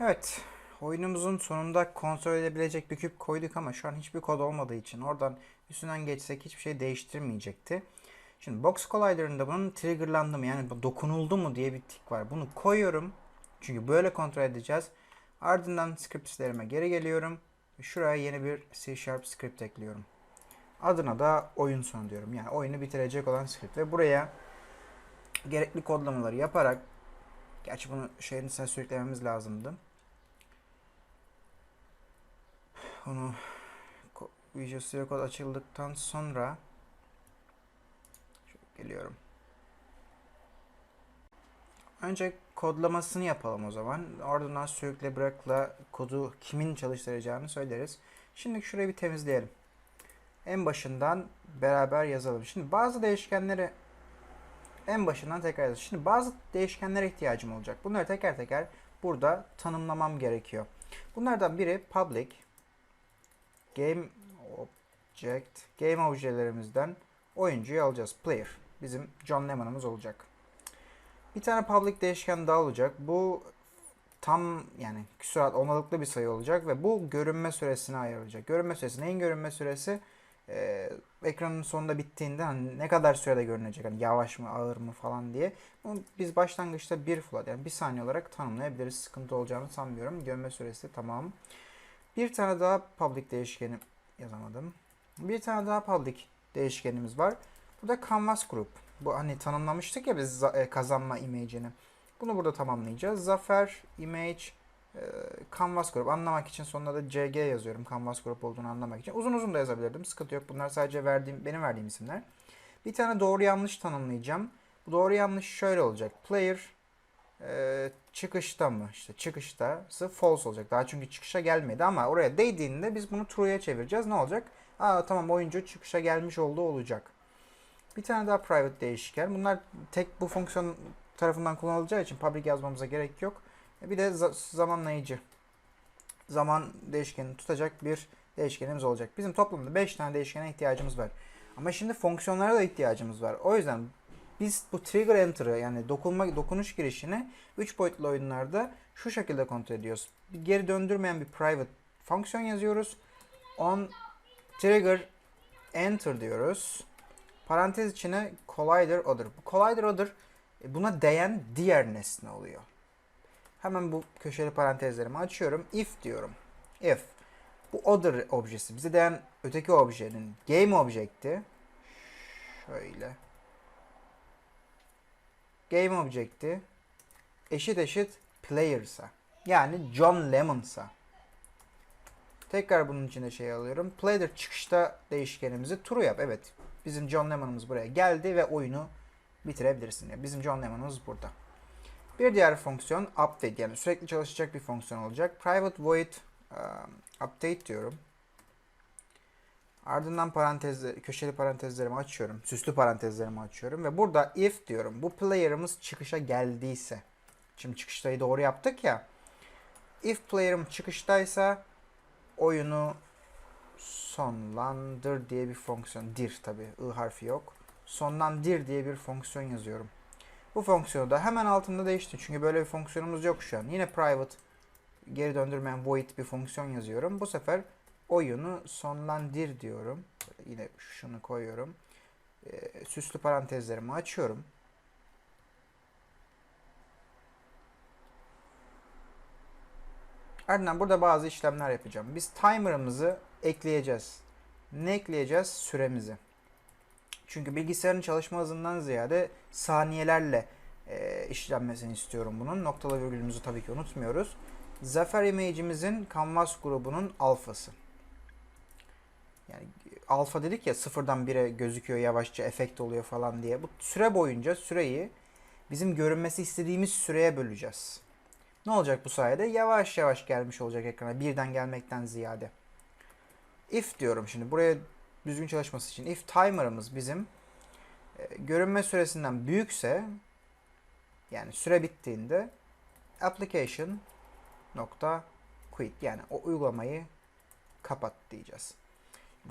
Evet, oyunumuzun sonunda kontrol edebilecek bir küp koyduk ama şu an hiçbir kod olmadığı için oradan üstünden geçsek hiçbir şey değiştirmeyecekti. Şimdi Box Collider'ında bunun triggerlandı mı yani dokunuldu mu diye bir tik var. Bunu koyuyorum. Çünkü böyle kontrol edeceğiz. Ardından scriptlerime geri geliyorum. Şuraya yeni bir C Sharp script ekliyorum. Adına da oyun sonu diyorum. Yani oyunu bitirecek olan script. Ve buraya gerekli kodlamaları yaparak Gerçi bunu şeyin içine sürüklememiz lazımdı. Onu Visual Studio Code açıldıktan sonra geliyorum. Önce kodlamasını yapalım o zaman. Ardından sürükle bırakla kodu kimin çalıştıracağını söyleriz. Şimdi şurayı bir temizleyelim. En başından beraber yazalım. Şimdi bazı değişkenleri en başından tekrar yazalım. Şimdi bazı değişkenlere ihtiyacım olacak. Bunları teker teker burada tanımlamam gerekiyor. Bunlardan biri public game object game objelerimizden oyuncuyu alacağız. Player. Bizim John Lemon'ımız olacak. Bir tane public değişken daha olacak. Bu tam yani küsurat onalıklı bir sayı olacak ve bu görünme süresine ayarlayacak. Görünme süresi neyin görünme süresi? Ee, ekranın sonunda bittiğinde hani ne kadar sürede görünecek? Hani yavaş mı, ağır mı falan diye. Bunu biz başlangıçta bir float yani bir saniye olarak tanımlayabiliriz. Sıkıntı olacağını sanmıyorum. Görünme süresi tamam. Bir tane daha public değişkeni yazamadım. Bir tane daha public değişkenimiz var. Bu da canvas group. Bu hani tanımlamıştık ya biz e, kazanma image'ini. Bunu burada tamamlayacağız. Zafer image e, canvas group anlamak için sonuna da CG yazıyorum. Canvas group olduğunu anlamak için. Uzun uzun da yazabilirdim. Sıkıntı yok. Bunlar sadece verdiğim benim verdiğim isimler. Bir tane doğru yanlış tanımlayacağım. Bu doğru yanlış şöyle olacak. Player e, çıkışta mı? İşte çıkıştası false olacak. Daha çünkü çıkışa gelmedi ama oraya değdiğinde biz bunu true'ya çevireceğiz. Ne olacak? Aa tamam oyuncu çıkışa gelmiş olduğu olacak. Bir tane daha private değişken. Bunlar tek bu fonksiyon tarafından kullanılacağı için public yazmamıza gerek yok. E, Bir de za- zamanlayıcı. Zaman değişkenini tutacak bir değişkenimiz olacak. Bizim toplamda 5 tane değişkene ihtiyacımız var. Ama şimdi fonksiyonlara da ihtiyacımız var. O yüzden biz bu trigger enter'ı yani dokunma dokunuş girişini 3 boyutlu oyunlarda şu şekilde kontrol ediyoruz. Bir geri döndürmeyen bir private fonksiyon yazıyoruz. On trigger enter diyoruz. Parantez içine collider other. Bu collider other e, buna değen diğer nesne oluyor. Hemen bu köşeli parantezlerimi açıyorum. If diyorum. If bu other objesi bize değen öteki objenin game object'i şöyle game object'i eşit eşit player'sa yani John Lemon'sa tekrar bunun içine şey alıyorum. Player çıkışta değişkenimizi true yap. Evet. Bizim John Lemon'ımız buraya geldi ve oyunu bitirebilirsin. Yani bizim John Lemon'ımız burada. Bir diğer fonksiyon update yani sürekli çalışacak bir fonksiyon olacak. Private void um, update diyorum. Ardından parantezleri, köşeli parantezlerimi açıyorum. Süslü parantezlerimi açıyorum ve burada if diyorum. Bu player'ımız çıkışa geldiyse. Şimdi çıkıştayı doğru yaptık ya. If player'ım çıkıştaysa oyunu sonlandır diye bir fonksiyon. Dir tabi. I harfi yok. Sonlandır diye bir fonksiyon yazıyorum. Bu fonksiyonu da hemen altında değişti. Çünkü böyle bir fonksiyonumuz yok şu an. Yine private geri döndürmeyen void bir fonksiyon yazıyorum. Bu sefer oyunu sonlandır diyorum. Yine şunu koyuyorum. Ee, süslü parantezlerimi açıyorum. Ardından burada bazı işlemler yapacağım. Biz timer'ımızı ekleyeceğiz. Ne ekleyeceğiz? Süremizi. Çünkü bilgisayarın çalışma hızından ziyade saniyelerle e, işlenmesini istiyorum bunun. Noktalı virgülümüzü tabii ki unutmuyoruz. Zafer image'imizin canvas grubunun alfası. Yani alfa dedik ya sıfırdan 1'e gözüküyor yavaşça efekt oluyor falan diye. Bu süre boyunca süreyi bizim görünmesi istediğimiz süreye böleceğiz. Ne olacak bu sayede? Yavaş yavaş gelmiş olacak ekrana birden gelmekten ziyade. If diyorum şimdi buraya düzgün çalışması için. If timer'ımız bizim e, görünme süresinden büyükse yani süre bittiğinde application nokta quit yani o uygulamayı kapat diyeceğiz.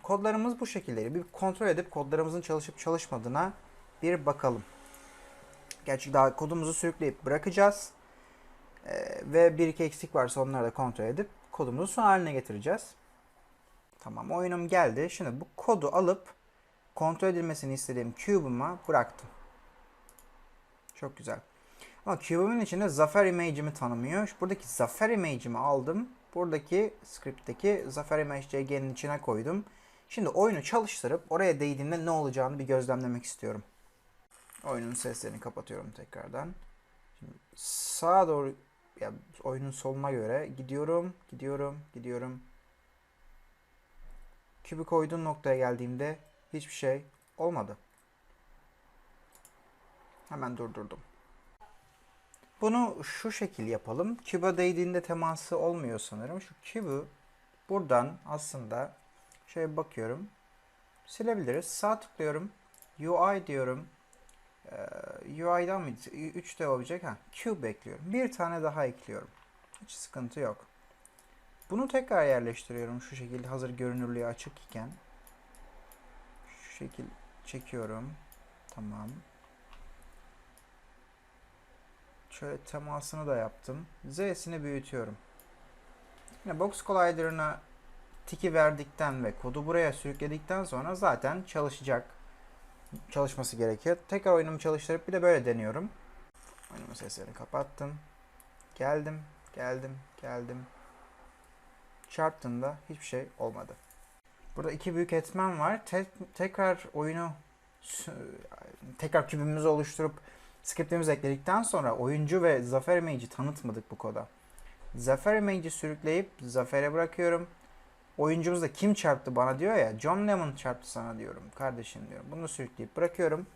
Kodlarımız bu şekilde. Bir kontrol edip kodlarımızın çalışıp çalışmadığına bir bakalım. Gerçi daha kodumuzu sürükleyip bırakacağız. Ee, ve bir iki eksik varsa onları da kontrol edip kodumuzu son haline getireceğiz. Tamam oyunum geldi. Şimdi bu kodu alıp kontrol edilmesini istediğim cube'uma bıraktım. Çok güzel. Ama cube'umun içinde zafer image'imi tanımıyor. Buradaki zafer image'imi aldım. Buradaki script'teki zafer image cg'nin içine koydum. Şimdi oyunu çalıştırıp oraya değdiğinde ne olacağını bir gözlemlemek istiyorum. Oyunun seslerini kapatıyorum tekrardan. Şimdi sağa doğru ya oyunun soluna göre gidiyorum, gidiyorum, gidiyorum. Kübü koyduğum noktaya geldiğimde hiçbir şey olmadı. Hemen durdurdum. Bunu şu şekil yapalım. Kübe değdiğinde teması olmuyor sanırım. Şu kübü buradan aslında şöyle bakıyorum. Silebiliriz. Sağ tıklıyorum. UI diyorum. Ee, UI'dan mı? 3D olacak. Ha, cube ekliyorum. Bir tane daha ekliyorum. Hiç sıkıntı yok. Bunu tekrar yerleştiriyorum şu şekilde hazır görünürlüğü açık iken. Şu şekil çekiyorum. Tamam. Şöyle temasını da yaptım. Z'sini büyütüyorum. Yine box collider'ına tiki verdikten ve kodu buraya sürükledikten sonra zaten çalışacak. Çalışması gerekiyor. Tekrar oyunumu çalıştırıp bir de böyle deniyorum. Oyunumun seslerini kapattım. Geldim, geldim, geldim. Çarptığında hiçbir şey olmadı. Burada iki büyük etmen var. Te- tekrar oyunu tekrar kübümüzü oluşturup Script'imizi ekledikten sonra oyuncu ve Zafer Image'i tanıtmadık bu koda. Zafer Image'i sürükleyip Zafer'e bırakıyorum. Oyuncumuz da kim çarptı bana diyor ya. John Lemon çarptı sana diyorum. Kardeşim diyorum. Bunu sürükleyip bırakıyorum.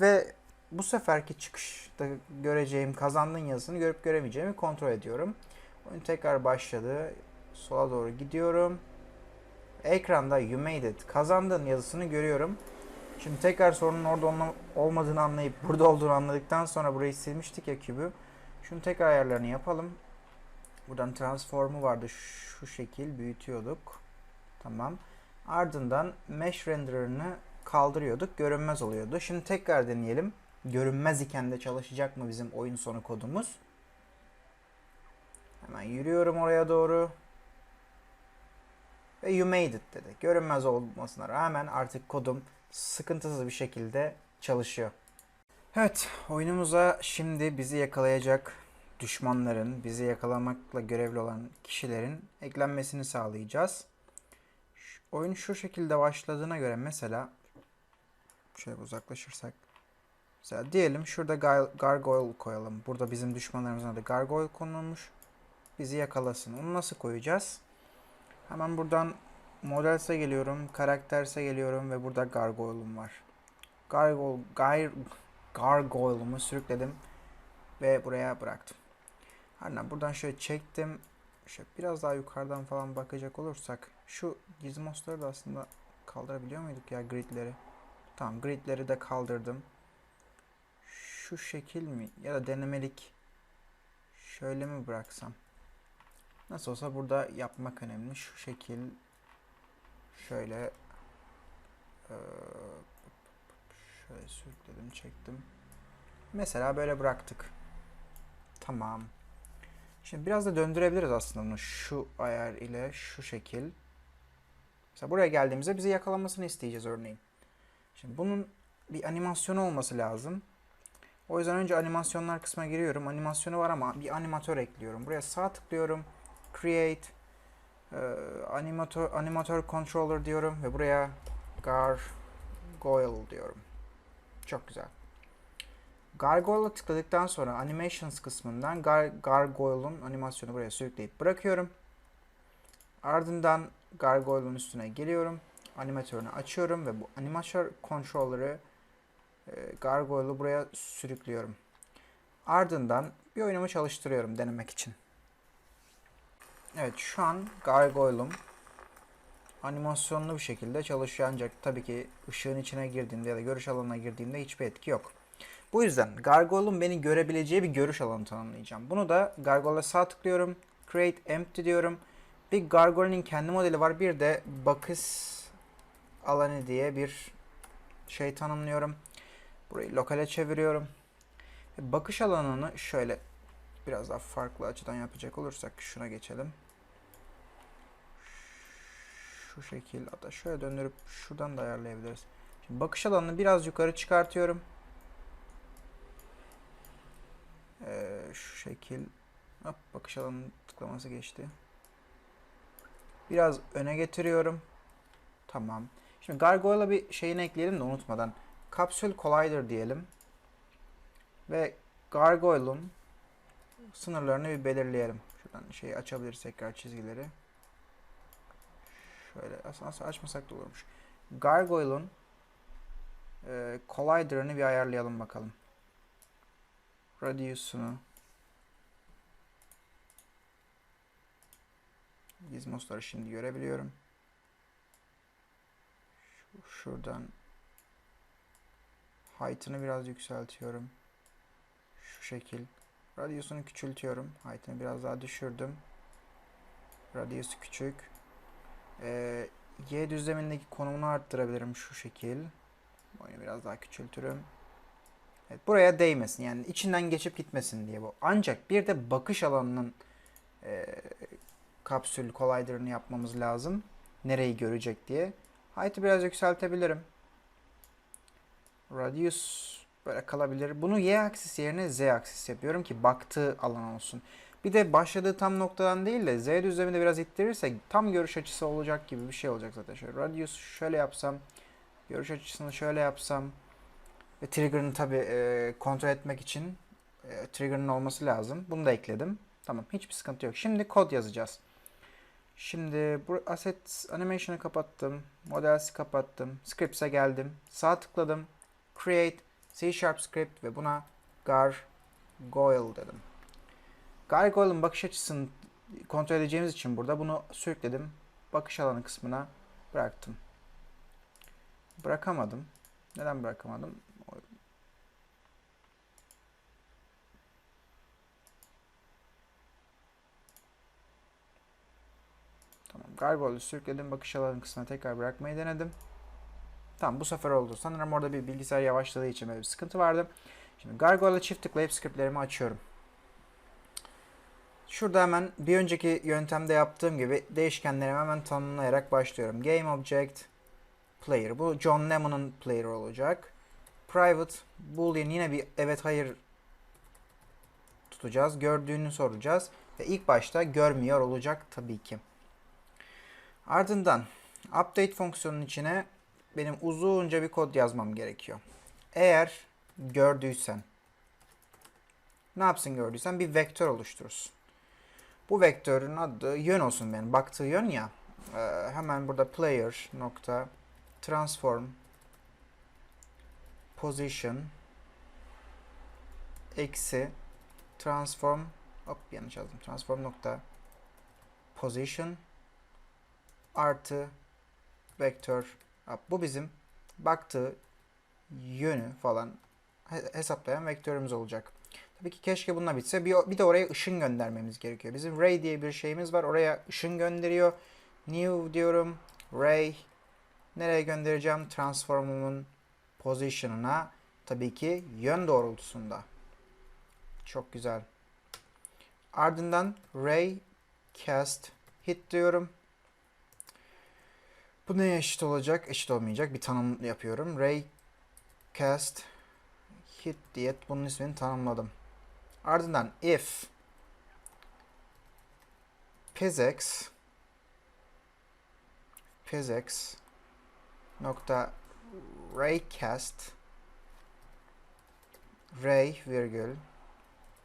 Ve bu seferki çıkışta göreceğim kazandığın yazısını görüp göremeyeceğimi kontrol ediyorum. Oyun tekrar başladı. Sola doğru gidiyorum. Ekranda you made it. Kazandığın yazısını görüyorum. Şimdi tekrar sorunun orada olmadığını anlayıp burada olduğunu anladıktan sonra burayı silmiştik ya kübü. Şunu tekrar ayarlarını yapalım. Buradan transformu vardı şu şekil büyütüyorduk. Tamam. Ardından mesh renderer'ını kaldırıyorduk. Görünmez oluyordu. Şimdi tekrar deneyelim. Görünmez iken de çalışacak mı bizim oyun sonu kodumuz? Hemen yürüyorum oraya doğru. Ve you made it dedi. Görünmez olmasına rağmen artık kodum sıkıntısız bir şekilde çalışıyor. Evet, oyunumuza şimdi bizi yakalayacak düşmanların, bizi yakalamakla görevli olan kişilerin eklenmesini sağlayacağız. Oyun şu şekilde başladığına göre mesela şöyle uzaklaşırsak mesela diyelim şurada gargoyle koyalım. Burada bizim düşmanlarımızın adı gargoyle konulmuş. Bizi yakalasın. Onu nasıl koyacağız? Hemen buradan Models'e geliyorum, karakterse geliyorum ve burada Gargoyle'um var. Gargoyle, gar, Gargoyle'umu sürükledim ve buraya bıraktım. Ardından buradan şöyle çektim. Şöyle biraz daha yukarıdan falan bakacak olursak şu gizmosları da aslında kaldırabiliyor muyduk ya gridleri? Tamam gridleri de kaldırdım. Şu şekil mi ya da denemelik şöyle mi bıraksam? Nasıl olsa burada yapmak önemli. Şu şekil şöyle şöyle sürükledim çektim. Mesela böyle bıraktık. Tamam. Şimdi biraz da döndürebiliriz aslında bunu şu ayar ile şu şekil. Mesela buraya geldiğimizde bizi yakalamasını isteyeceğiz örneğin. Şimdi bunun bir animasyonu olması lazım. O yüzden önce animasyonlar kısmına giriyorum. Animasyonu var ama bir animatör ekliyorum. Buraya sağ tıklıyorum. Create e, animatör, animatör controller diyorum ve buraya gargoyle diyorum. Çok güzel. Gargoyle'a tıkladıktan sonra animations kısmından gar, gargoyle'un animasyonu buraya sürükleyip bırakıyorum. Ardından gargoyle'un üstüne geliyorum. Animatörünü açıyorum ve bu animatör controller'ı e, gargoyle'u buraya sürüklüyorum. Ardından bir oyunumu çalıştırıyorum denemek için. Evet şu an Gargoyle'um animasyonlu bir şekilde çalışıyor ancak tabii ki ışığın içine girdiğinde ya da görüş alanına girdiğimde hiçbir etki yok. Bu yüzden Gargoyle'un beni görebileceği bir görüş alanı tanımlayacağım. Bunu da Gargoyle'a sağ tıklıyorum. Create Empty diyorum. Bir Gargoyle'nin kendi modeli var. Bir de bakış alanı diye bir şey tanımlıyorum. Burayı lokale çeviriyorum. Bakış alanını şöyle biraz daha farklı açıdan yapacak olursak şuna geçelim. Şu şekil hatta şöyle döndürüp şuradan da ayarlayabiliriz. Şimdi bakış alanını biraz yukarı çıkartıyorum. Ee, şu şekil. Hop, bakış alanının tıklaması geçti. Biraz öne getiriyorum. Tamam. Şimdi Gargoyle'a bir şeyini ekleyelim de unutmadan. Kapsül Collider diyelim. Ve Gargoyle'un sınırlarını bir belirleyelim. Şuradan şeyi açabiliriz tekrar çizgileri. Şöyle aslında açmasak da olurmuş. Gargoyle'un e, Collider'ını bir ayarlayalım bakalım. Radius'unu Gizmosları şimdi görebiliyorum. Şu- Şuradan height'ını biraz yükseltiyorum. Şu şekil. Radius'unu küçültüyorum. Height'ını biraz daha düşürdüm. Radius küçük. Ee, Y düzlemindeki konumunu arttırabilirim şu şekil. Boyunu biraz daha küçültürüm. Evet, buraya değmesin. Yani içinden geçip gitmesin diye bu. Ancak bir de bakış alanının e, kapsül collider'ını yapmamız lazım. Nereyi görecek diye. Height'ı biraz yükseltebilirim. Radius böyle kalabilir. Bunu y aksis yerine z aksis yapıyorum ki baktığı alan olsun. Bir de başladığı tam noktadan değil de z düzleminde biraz ittirirsek tam görüş açısı olacak gibi bir şey olacak zaten. Şöyle radius şöyle yapsam, görüş açısını şöyle yapsam ve trigger'ını tabi kontrol etmek için e, trigger'ın olması lazım. Bunu da ekledim. Tamam hiçbir sıkıntı yok. Şimdi kod yazacağız. Şimdi bu asset animation'ı kapattım. Models'i kapattım. Scripts'e geldim. Sağ tıkladım. Create C Sharp script ve buna gargoyle dedim. Gargoyle'ın bakış açısını kontrol edeceğimiz için burada bunu sürükledim. Bakış alanı kısmına bıraktım. Bırakamadım. Neden bırakamadım? Tamam. Gargoyle'ı sürükledim. Bakış alanı kısmına tekrar bırakmayı denedim. Tamam bu sefer oldu. Sanırım orada bir bilgisayar yavaşladığı için böyle bir sıkıntı vardı. Şimdi Gargoyle'a çift tıklayıp scriptlerimi açıyorum. Şurada hemen bir önceki yöntemde yaptığım gibi değişkenlerimi hemen tanımlayarak başlıyorum. Game Object Player. Bu John Lemon'un player olacak. Private Boolean yine bir evet hayır tutacağız. Gördüğünü soracağız. Ve ilk başta görmüyor olacak tabii ki. Ardından update fonksiyonunun içine benim uzunca bir kod yazmam gerekiyor. Eğer gördüysen ne yapsın gördüysen bir vektör oluşturursun. Bu vektörün adı yön olsun benim. Baktığı yön ya. Ee, hemen burada player nokta transform position eksi transform hop yanlış yazdım. Transform nokta position artı vektör. Bu bizim baktığı yönü falan hesaplayan vektörümüz olacak. Tabii ki keşke bununla bitse. Bir, bir de oraya ışın göndermemiz gerekiyor. Bizim ray diye bir şeyimiz var. Oraya ışın gönderiyor. New diyorum. Ray. Nereye göndereceğim? Transformumun position'ına. Tabii ki yön doğrultusunda. Çok güzel. Ardından ray cast hit diyorum. Bu neye eşit olacak? Eşit olmayacak. Bir tanım yapıyorum. Ray cast hit diye bunun ismini tanımladım. Ardından if physics physics nokta raycast ray virgül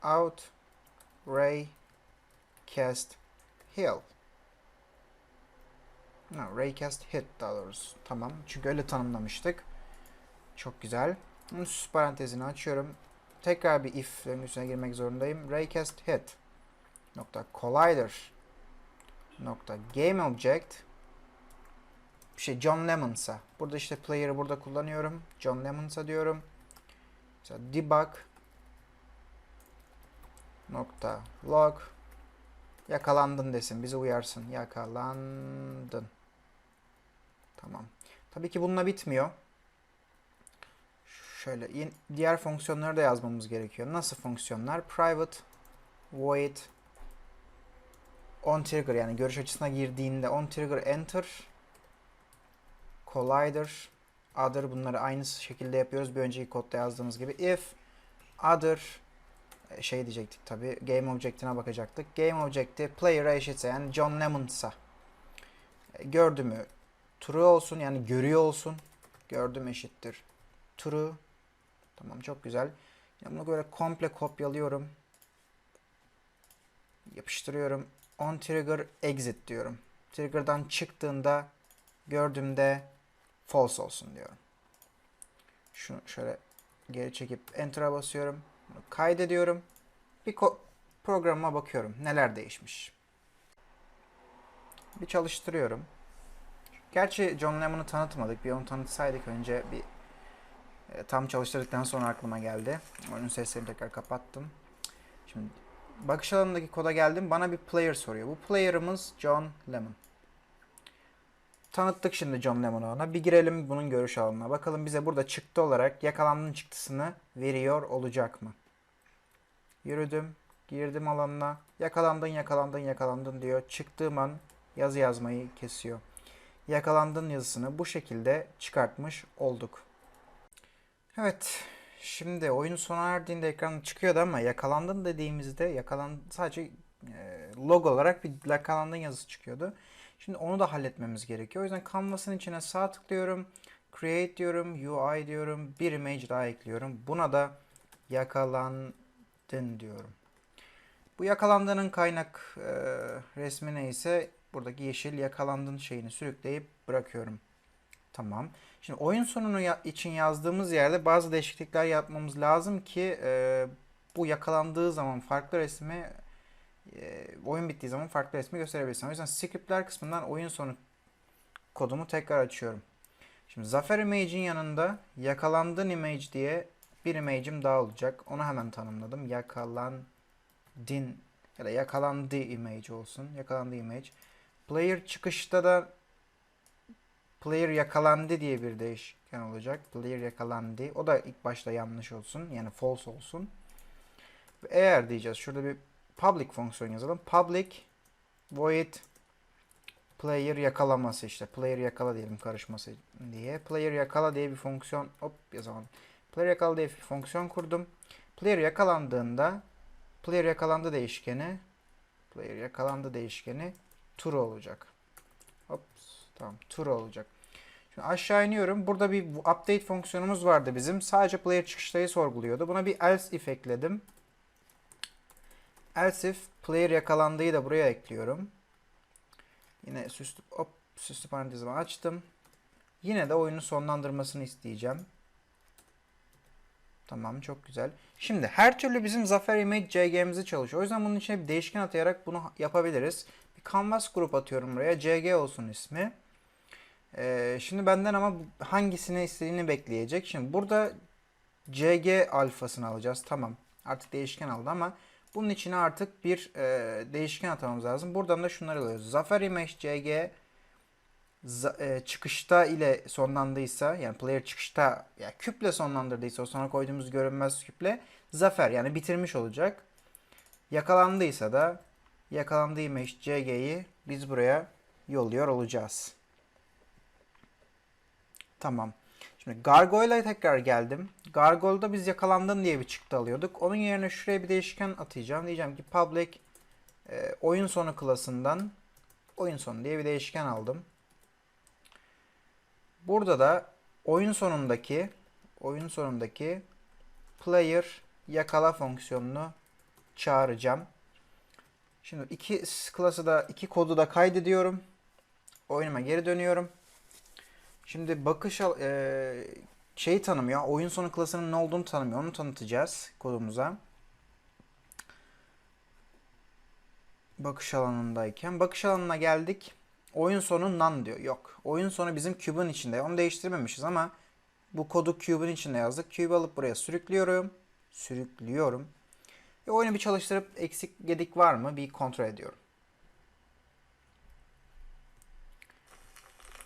out ray cast hill no, raycast hit daha doğrusu tamam çünkü öyle tanımlamıştık çok güzel süs parantezini açıyorum tekrar bir if'lerin üstüne girmek zorundayım. Raycast hit nokta collider nokta game object bir şey John Lemons'a. Burada işte player'ı burada kullanıyorum. John Lemons'a diyorum. Mesela debug nokta log yakalandın desin. Bizi uyarsın. Yakalandın. Tamam. Tabii ki bununla bitmiyor. Şöyle diğer fonksiyonları da yazmamız gerekiyor. Nasıl fonksiyonlar? Private void on trigger yani görüş açısına girdiğinde on trigger enter collider other bunları aynı şekilde yapıyoruz bir önceki kodda yazdığımız gibi if other e, şey diyecektik tabi game object'ine bakacaktık game object'i player'a eşitse yani John Lemon'sa e, gördü mü true olsun yani görüyor olsun. Gördüm eşittir. True. Tamam çok güzel. Yani bunu böyle komple kopyalıyorum. Yapıştırıyorum. On trigger exit diyorum. Trigger'dan çıktığında gördüğümde false olsun diyorum. Şunu şöyle geri çekip enter'a basıyorum. Bunu kaydediyorum. Bir programa bakıyorum. Neler değişmiş. Bir çalıştırıyorum Gerçi John Lemon'u tanıtmadık. Bir onu tanıtsaydık önce bir e, tam çalıştırdıktan sonra aklıma geldi. Oyunun seslerini tekrar kapattım. Şimdi bakış alanındaki koda geldim. Bana bir player soruyor. Bu player'ımız John Lemon. Tanıttık şimdi John Lemon'u ona. Bir girelim bunun görüş alanına. Bakalım bize burada çıktı olarak yakalandığın çıktısını veriyor olacak mı? Yürüdüm. Girdim alanına. Yakalandın, yakalandın, yakalandın diyor. Çıktığım an yazı yazmayı kesiyor yakalandın yazısını bu şekilde çıkartmış olduk. Evet. Şimdi oyun sona erdiğinde ekran çıkıyordu ama yakalandın dediğimizde yakalan sadece e, log olarak bir yakalandın yazısı çıkıyordu. Şimdi onu da halletmemiz gerekiyor. O yüzden Canvas'ın içine sağ tıklıyorum. Create diyorum. UI diyorum. Bir image daha ekliyorum. Buna da yakalandın diyorum. Bu yakalandığının kaynak e, resmi neyse buradaki yeşil yakalandın şeyini sürükleyip bırakıyorum. Tamam. Şimdi oyun sonunu ya- için yazdığımız yerde bazı değişiklikler yapmamız lazım ki e, bu yakalandığı zaman farklı resmi e, oyun bittiği zaman farklı resmi gösterebilsin. O yüzden scriptler kısmından oyun sonu kodumu tekrar açıyorum. Şimdi Zafer Image'in yanında yakalandın image diye bir image'im daha olacak. Onu hemen tanımladım. Yakalandın ya da yakalandı image olsun. Yakalandı image. Player çıkışta da player yakalandı diye bir değişken olacak. Player yakalandı. O da ilk başta yanlış olsun. Yani false olsun. Eğer diyeceğiz. Şurada bir public fonksiyon yazalım. Public void player yakalaması işte. Player yakala diyelim karışması diye. Player yakala diye bir fonksiyon hop yazalım. Player yakala diye bir fonksiyon kurdum. Player yakalandığında player yakalandı değişkeni player yakalandı değişkeni true olacak. Hop tamam true olacak. Şimdi aşağı iniyorum. Burada bir update fonksiyonumuz vardı bizim. Sadece player çıkıştayı sorguluyordu. Buna bir else if ekledim. Else if player yakalandığı da buraya ekliyorum. Yine süslü, hop, süslü parantezimi açtım. Yine de oyunu sonlandırmasını isteyeceğim. Tamam çok güzel. Şimdi her türlü bizim Zafer Image CG'mizi çalışıyor. O yüzden bunun içine bir değişken atayarak bunu yapabiliriz. Canvas grup atıyorum buraya. CG olsun ismi. Ee, şimdi benden ama hangisini istediğini bekleyecek. Şimdi burada CG alfasını alacağız. Tamam. Artık değişken aldı ama bunun içine artık bir e, değişken atamamız lazım. Buradan da şunları alıyoruz. Zafer Image CG e, çıkışta ile sonlandıysa yani player çıkışta yani küple sonlandırdıysa o sonra koyduğumuz görünmez küple zafer yani bitirmiş olacak. Yakalandıysa da yakalandığı image CG'yi biz buraya yolluyor olacağız. Tamam. Şimdi Gargoyle'a tekrar geldim. Gargoyle'da biz yakalandın diye bir çıktı alıyorduk. Onun yerine şuraya bir değişken atayacağım. Diyeceğim ki public e, oyun sonu klasından oyun sonu diye bir değişken aldım. Burada da oyun sonundaki oyun sonundaki player yakala fonksiyonunu çağıracağım. Şimdi iki klası da iki kodu da kaydediyorum. Oyunuma geri dönüyorum. Şimdi bakış al, e, şeyi tanımıyor. Oyun sonu klasının ne olduğunu tanımıyor. Onu tanıtacağız kodumuza. Bakış alanındayken. Bakış alanına geldik. Oyun sonu none diyor. Yok. Oyun sonu bizim cube'un içinde. Onu değiştirmemişiz ama bu kodu cube'un içinde yazdık. Cube alıp buraya sürüklüyorum. Sürüklüyorum. Ve oyunu bir çalıştırıp eksik gedik var mı bir kontrol ediyorum.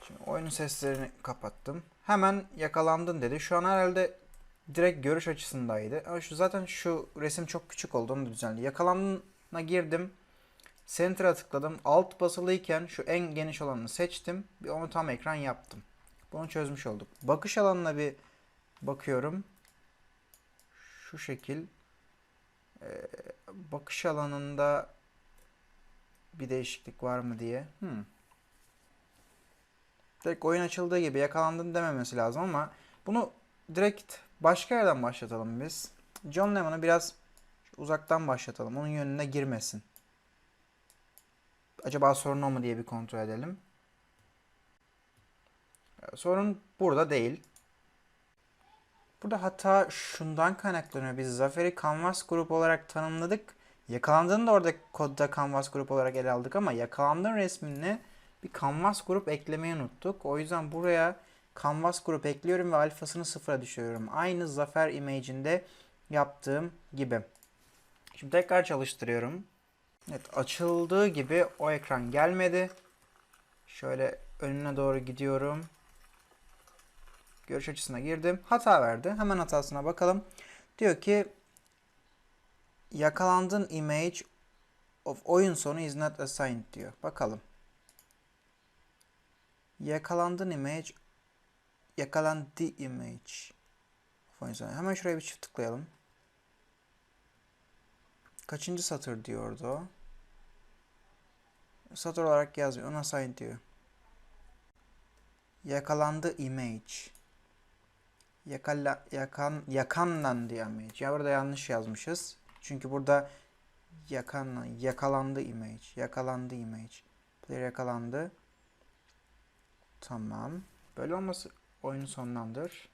Şimdi oyunun seslerini kapattım. Hemen yakalandın dedi. Şu an herhalde direkt görüş açısındaydı. Ama şu zaten şu resim çok küçük oldu. Onu düzenli. Yakalandın Na girdim. Center'a tıkladım. Alt basılıyken şu en geniş olanını seçtim. Bir onu tam ekran yaptım. Bunu çözmüş olduk. Bakış alanına bir bakıyorum. Şu şekil. Bakış alanında bir değişiklik var mı diye. Hmm. Direkt oyun açıldığı gibi yakalandın dememesi lazım ama bunu direkt başka yerden başlatalım biz. John Lennon'ı biraz uzaktan başlatalım. Onun yönüne girmesin. Acaba sorun o mu diye bir kontrol edelim. Sorun burada değil. Burada hata şundan kaynaklanıyor. Biz Zafer'i Canvas grup olarak tanımladık. Yakalandığını da orada kodda Canvas grup olarak ele aldık ama yakalandığın resmine bir Canvas grup eklemeyi unuttuk. O yüzden buraya Canvas grup ekliyorum ve alfasını sıfıra düşürüyorum. Aynı Zafer image'inde yaptığım gibi. Şimdi tekrar çalıştırıyorum. Evet açıldığı gibi o ekran gelmedi. Şöyle önüne doğru gidiyorum. Görüş açısına girdim. Hata verdi. Hemen hatasına bakalım. Diyor ki yakalandın image of oyun sonu is not assigned diyor. Bakalım. Yakalandın image yakalandı image. of oyun sonu. Hemen şuraya bir çift tıklayalım. Kaçıncı satır diyordu o? Satır olarak yazmıyor. Ona assigned diyor. Yakalandı image. Yakala, yakan, yakanlandı image. Ya burada yanlış yazmışız. Çünkü burada yakan, yakalandı image. Yakalandı image. Player yakalandı. Tamam. Böyle olması oyunu sonlandır.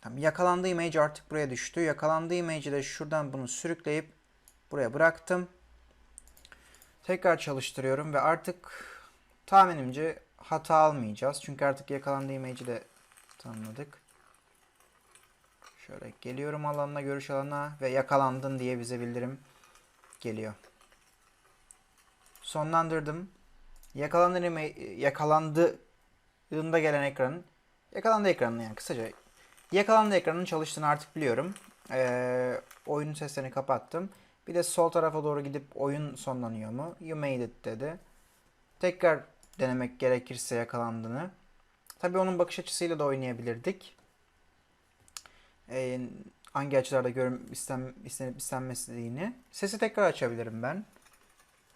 Tamam. Yakalandığı image artık buraya düştü. Yakalandığı image'i de şuradan bunu sürükleyip buraya bıraktım. Tekrar çalıştırıyorum ve artık tahminimce hata almayacağız. Çünkü artık yakalandığı image'i de tanımladık. Şöyle geliyorum alanına, görüş alanına ve yakalandın diye bize bildirim geliyor. Sonlandırdım. Yakalandığın yakalandığında gelen ekranın yakalandı ekranını yani kısaca yakalandı ekranının çalıştığını artık biliyorum. Ee, oyunun seslerini kapattım. Bir de sol tarafa doğru gidip oyun sonlanıyor mu? You made it dedi. Tekrar denemek gerekirse yakalandığını. Tabii onun bakış açısıyla da oynayabilirdik. Ee, hangi açılarda görüm istem, istenip istenmediğini. Sesi tekrar açabilirim ben.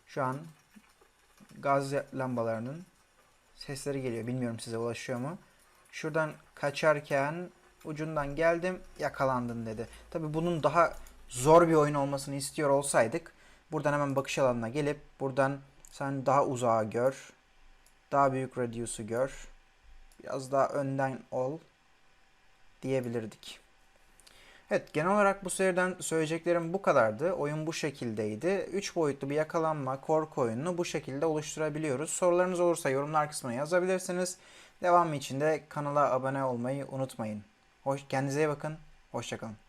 Şu an gaz lambalarının sesleri geliyor. Bilmiyorum size ulaşıyor mu? Şuradan kaçarken ucundan geldim yakalandın dedi. Tabi bunun daha zor bir oyun olmasını istiyor olsaydık buradan hemen bakış alanına gelip buradan sen daha uzağa gör. Daha büyük radius'u gör. Biraz daha önden ol diyebilirdik. Evet genel olarak bu seriden söyleyeceklerim bu kadardı. Oyun bu şekildeydi. 3 boyutlu bir yakalanma korku oyununu bu şekilde oluşturabiliyoruz. Sorularınız olursa yorumlar kısmına yazabilirsiniz. Devamı için de kanala abone olmayı unutmayın. Hoş, kendinize iyi bakın. Hoşçakalın.